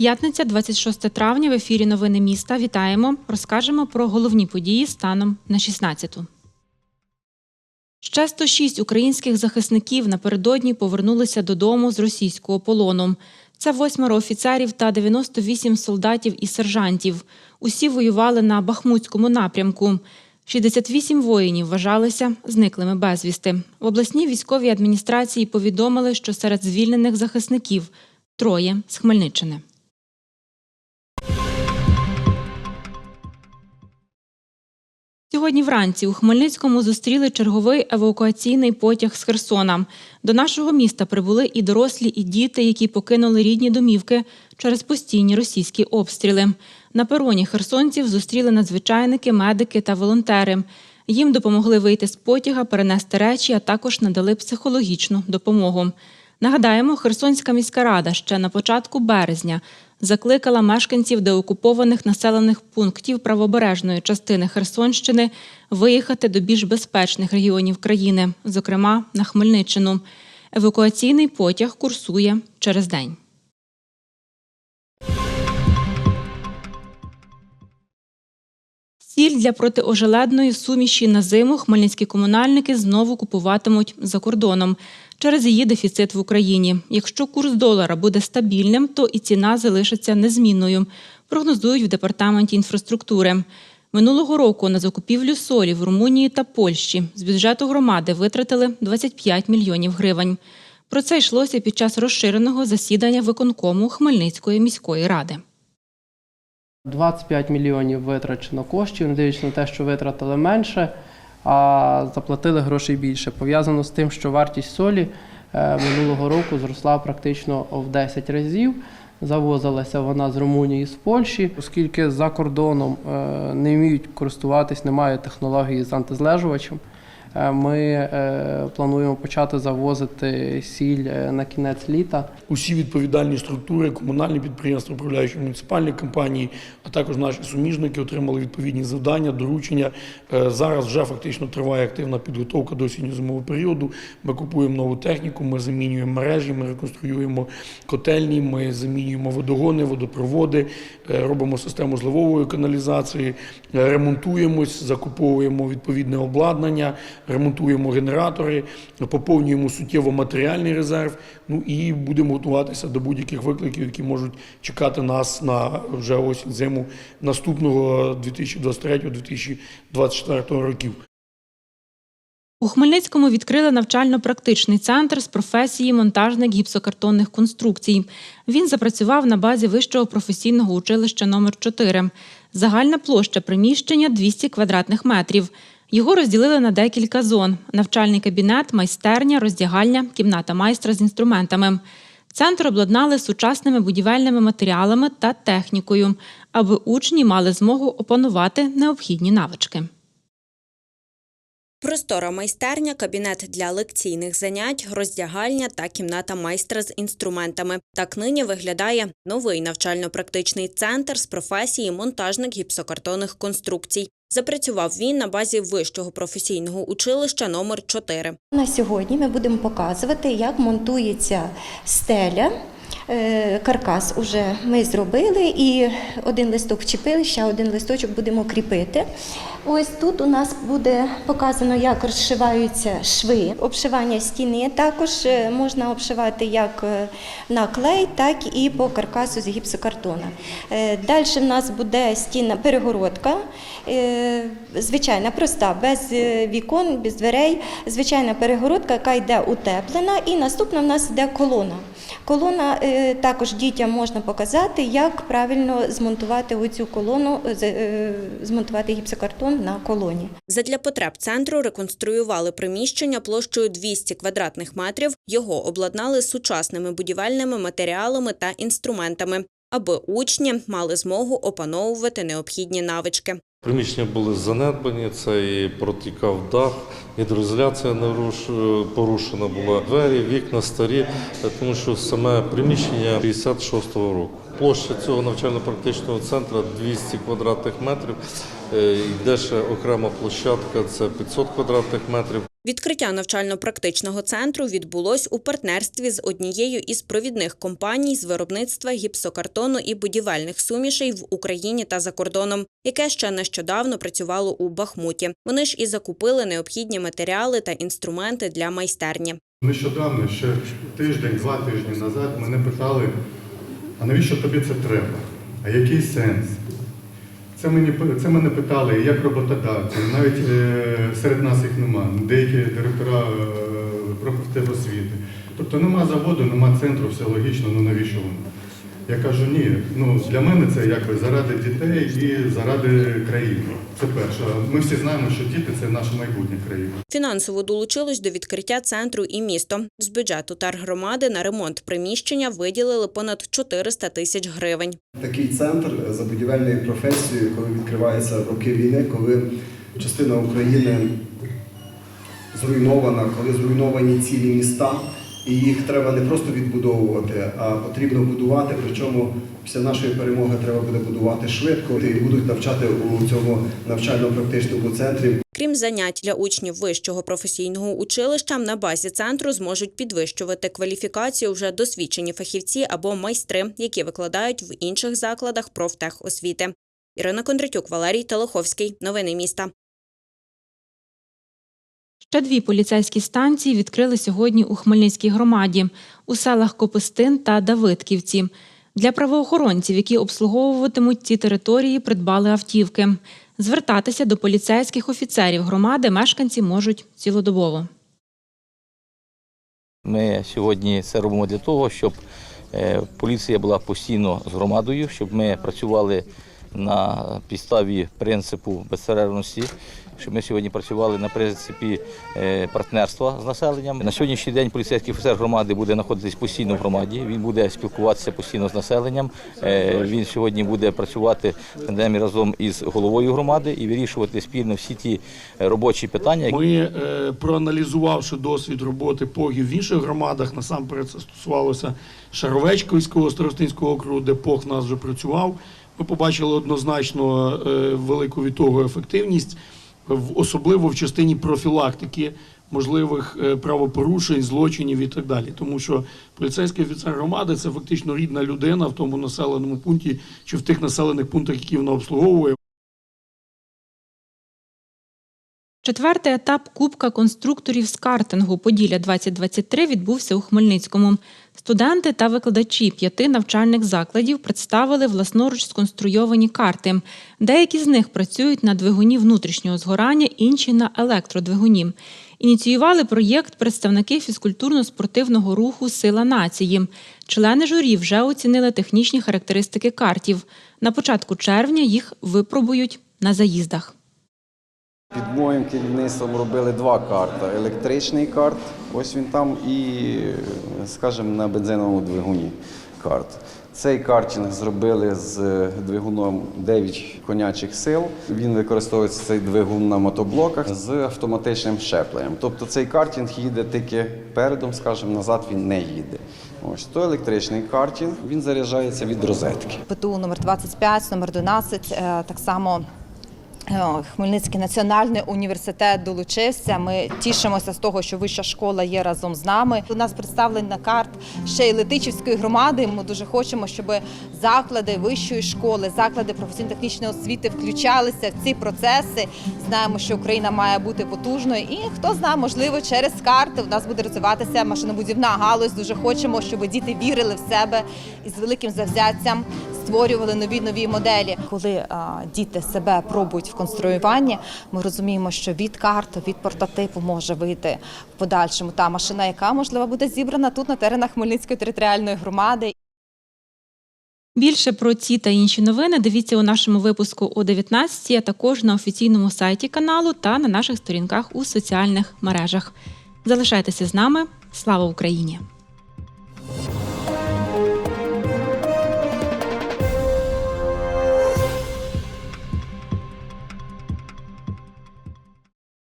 П'ятниця, 26 травня. В ефірі Новини міста. Вітаємо. Розкажемо про головні події станом на 16-ту. Ще 106 українських захисників напередодні повернулися додому з російського полону. Це восьмеро офіцерів та 98 солдатів і сержантів. Усі воювали на Бахмутському напрямку. 68 воїнів вважалися зниклими безвісти. В обласній військовій адміністрації повідомили, що серед звільнених захисників троє з Хмельниччини. Сьогодні вранці у Хмельницькому зустріли черговий евакуаційний потяг з Херсона. До нашого міста прибули і дорослі, і діти, які покинули рідні домівки через постійні російські обстріли. На пероні херсонців зустріли надзвичайники, медики та волонтери. Їм допомогли вийти з потяга, перенести речі, а також надали психологічну допомогу. Нагадаємо, Херсонська міська рада ще на початку березня закликала мешканців деокупованих населених пунктів правобережної частини Херсонщини виїхати до більш безпечних регіонів країни, зокрема на Хмельниччину. Евакуаційний потяг курсує через день. Сіль для протиожеледної суміші на зиму хмельницькі комунальники знову купуватимуть за кордоном через її дефіцит в Україні. Якщо курс долара буде стабільним, то і ціна залишиться незмінною, прогнозують в департаменті інфраструктури. Минулого року на закупівлю солі в Румунії та Польщі з бюджету громади витратили 25 мільйонів гривень. Про це йшлося під час розширеного засідання виконкому Хмельницької міської ради. 25 мільйонів витрачено коштів, не дивлячись на те, що витратили менше, а заплатили грошей більше. Пов'язано з тим, що вартість солі е, минулого року зросла практично в 10 разів. Завозилася вона з Румунії з Польщі, оскільки за кордоном е, не вміють користуватись, немає технології з антизлежувачем. Е, Ми е, плануємо почати завозити сіль е, на кінець літа. усі відповідальні структури, комунальні підприємства, управляючі муніципальні компанії, а також наші суміжники отримали відповідні завдання, доручення. Зараз вже фактично триває активна підготовка до осінньо-зимового періоду. Ми купуємо нову техніку, ми замінюємо мережі, ми реконструюємо котельні, ми замінюємо водогони, водопроводи, робимо систему зливової каналізації, ремонтуємось, закуповуємо відповідне обладнання, ремонтуємо генератори, поповнюємо суттєво матеріальний резерв. Ну і будемо готуватися до будь-яких викликів, які можуть чекати нас на вже осінь зиму наступного 2023-2024 років. У Хмельницькому відкрили навчально-практичний центр з професії монтажник гіпсокартонних конструкцій. Він запрацював на базі вищого професійного училища номер 4 Загальна площа приміщення 200 квадратних метрів. Його розділили на декілька зон: навчальний кабінет, майстерня, роздягальня, кімната майстра з інструментами. Центр обладнали сучасними будівельними матеріалами та технікою, аби учні мали змогу опанувати необхідні навички. Простора майстерня, кабінет для лекційних занять, роздягальня та кімната майстра з інструментами. Так нині виглядає новий навчально-практичний центр з професії монтажник гіпсокартонних конструкцій. Запрацював він на базі вищого професійного училища номер 4 На сьогодні ми будемо показувати, як монтується стеля. Е, Каркас уже ми зробили і один листок вчепили, ще один листочок будемо кріпити. Ось тут у нас буде показано, як розшиваються шви. Обшивання стіни також е, можна обшивати як е, на клей, так і по каркасу з гіпсокартона. Далі в нас буде стіна перегородка, е, звичайна, проста, без е, вікон, без дверей. Звичайна перегородка, яка йде утеплена, і наступна в нас йде колона. Колона е, також дітям можна показати, як правильно змонтувати оцю колону, е, змонтувати гіпсокартон на колоні. Задля потреб центру реконструювали приміщення площею 200 квадратних метрів. Його обладнали сучасними будівельними матеріалами та інструментами, аби учні мали змогу опановувати необхідні навички. Приміщення були занедбані, це і протікав дах, гідроізоляція не руш- порушена була. Двері, вікна старі, тому що саме приміщення 56-го року. Площа цього навчально-практичного центру 200 квадратних метрів. Е, Йде ще окрема площадка, це 500 квадратних метрів. Відкриття навчально-практичного центру відбулось у партнерстві з однією із провідних компаній з виробництва гіпсокартону і будівельних сумішей в Україні та за кордоном, яке ще нещодавно працювало у Бахмуті. Вони ж і закупили необхідні матеріали та інструменти для майстерні. Нещодавно, ще тиждень, два тижні назад, мене питали, а навіщо тобі це треба? А який сенс? Це, мені, це мене питали як роботодавці, навіть е, серед нас їх нема, деякі директора е, профтехосвіти. Тобто нема заводу, нема центру, все логічно, ну навіщо воно? Я кажу, ні, ну для мене це якби заради дітей і заради країни. Це перше. Ми всі знаємо, що діти це наше майбутнє країни. Фінансово долучилось до відкриття центру і місто. З бюджету тергромади на ремонт приміщення виділили понад 400 тисяч гривень. Такий центр за будівельною професією, коли відкривається роки війни, коли частина України зруйнована, коли зруйновані цілі міста, і їх треба не просто відбудовувати, а потрібно будувати. Причому після нашої перемоги треба буде будувати швидко. І будуть навчати у цьому навчально-практичному центрі Крім занять для учнів вищого професійного училища, на базі центру зможуть підвищувати кваліфікацію вже досвідчені фахівці або майстри, які викладають в інших закладах профтехосвіти. Ірина Кондратюк, Валерій Телеховський. Новини міста. Ще дві поліцейські станції відкрили сьогодні у Хмельницькій громаді у селах Копистин та Давидківці. Для правоохоронців, які обслуговуватимуть ці території, придбали автівки. Звертатися до поліцейських офіцерів громади мешканці можуть цілодобово. Ми сьогодні це робимо для того, щоб е, поліція була постійно з громадою, щоб ми працювали на підставі принципу безперервності, щоб ми сьогодні працювали на принципі е, партнерства з населенням. На сьогоднішній день поліцейський офіцер громади буде знаходитись постійно в громаді. Він буде спілкуватися постійно з населенням. Е, Він сьогодні буде працювати тандемі разом із головою громади і вирішувати спільно всі ті е, робочі питання, Ми, проаналізувавши досвід роботи ПОГів в інших громадах, насамперед це стосувалося Шаровечківського старостинського округу, де ПОГ нас вже працював. Ми побачили однозначно е, велику від того ефективність, особливо в частині профілактики можливих е, правопорушень, злочинів і так далі. Тому що поліцейський офіцер громади це фактично рідна людина в тому населеному пункті чи в тих населених пунктах, які вона обслуговує. Четвертий етап Кубка конструкторів з картингу Поділля 2023 відбувся у Хмельницькому. Студенти та викладачі п'яти навчальних закладів представили власноруч сконструйовані карти. Деякі з них працюють на двигуні внутрішнього згорання, інші на електродвигуні. Ініціювали проєкт представники фізкультурно-спортивного руху Сила нації. Члени журі вже оцінили технічні характеристики картів. На початку червня їх випробують на заїздах. Під моїм керівництвом робили два карти. Електричний карт, ось він там, і, скажімо, на бензиновому двигуні карт. Цей картинг зробили з двигуном 9 конячих сил. Він використовується цей двигун на мотоблоках з автоматичним щепленням. Тобто цей картинг їде тільки передом, скажімо, назад він не їде. Ось то електричний картинг, він заряджається від розетки. ПТУ номер 25, номер 12, е, так само Хмельницький національний університет долучився. Ми тішимося з того, що вища школа є разом з нами. У нас представлені карт ще й Летичівської громади. Ми дуже хочемо, щоб заклади вищої школи, заклади професійно-технічної освіти включалися в ці процеси. Знаємо, що Україна має бути потужною, і хто знає, можливо, через карти в нас буде розвиватися машинобудівна галузь. Дуже хочемо, щоб діти вірили в себе і з великим завзяттям створювали нові нові моделі. Коли а, діти себе пробують в конструюванні, ми розуміємо, що від карт, від портатипу може вийти в подальшому та машина, яка можливо буде зібрана тут на теренах Хмельницької територіальної громади. Більше про ці та інші новини дивіться у нашому випуску о 19, а також на офіційному сайті каналу та на наших сторінках у соціальних мережах. Залишайтеся з нами. Слава Україні!